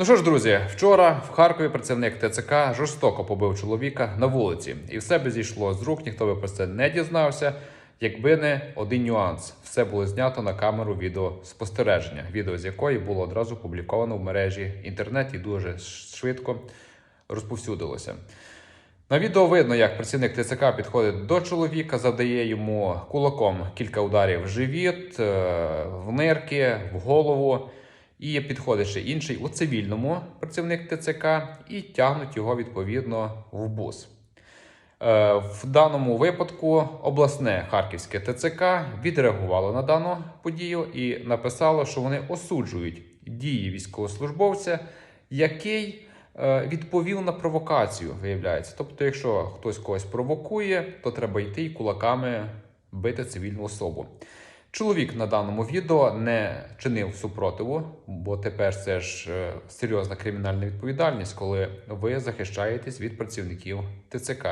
Ну що ж, друзі, вчора в Харкові працівник ТЦК жорстоко побив чоловіка на вулиці, і все би зійшло з рук, ніхто би про це не дізнався. Якби не один нюанс, все було знято на камеру відеоспостереження, відео з якої було одразу опубліковано в мережі інтернет і дуже швидко розповсюдилося. На відео видно, як працівник ТЦК підходить до чоловіка, завдає йому кулаком кілька ударів в живіт, е, в нирки, в голову. І підходить ще інший у цивільному працівник ТЦК і тягнуть його відповідно в бус. Е, В даному випадку обласне харківське ТЦК відреагувало на дану подію і написало, що вони осуджують дії військовослужбовця, який е, відповів на провокацію, виявляється. Тобто, якщо хтось когось провокує, то треба йти і кулаками бити цивільну особу. Чоловік на даному відео не чинив супротиву, бо тепер це ж е, серйозна кримінальна відповідальність, коли ви захищаєтесь від працівників ТЦК.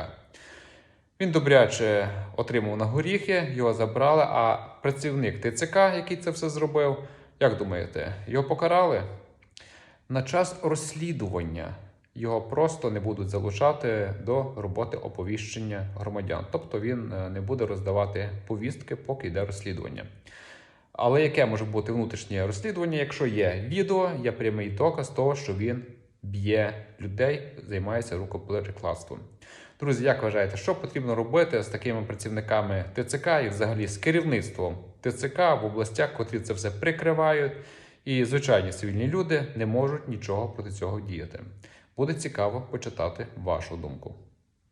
Він добряче отримав на горіхи, його забрали. А працівник ТЦК, який це все зробив, як думаєте, його покарали? На час розслідування його просто не будуть залучати до роботи оповіщення громадян. Тобто він е, не буде роздавати повістки, поки йде розслідування. Але яке може бути внутрішнє розслідування, якщо є відео, є прямий доказ того, що він б'є людей, займається рукоприкладством. Друзі, як вважаєте, що потрібно робити з такими працівниками ТЦК і взагалі з керівництвом ТЦК в областях, котрі це все прикривають, і звичайні цивільні люди не можуть нічого проти цього діяти? Буде цікаво почитати вашу думку.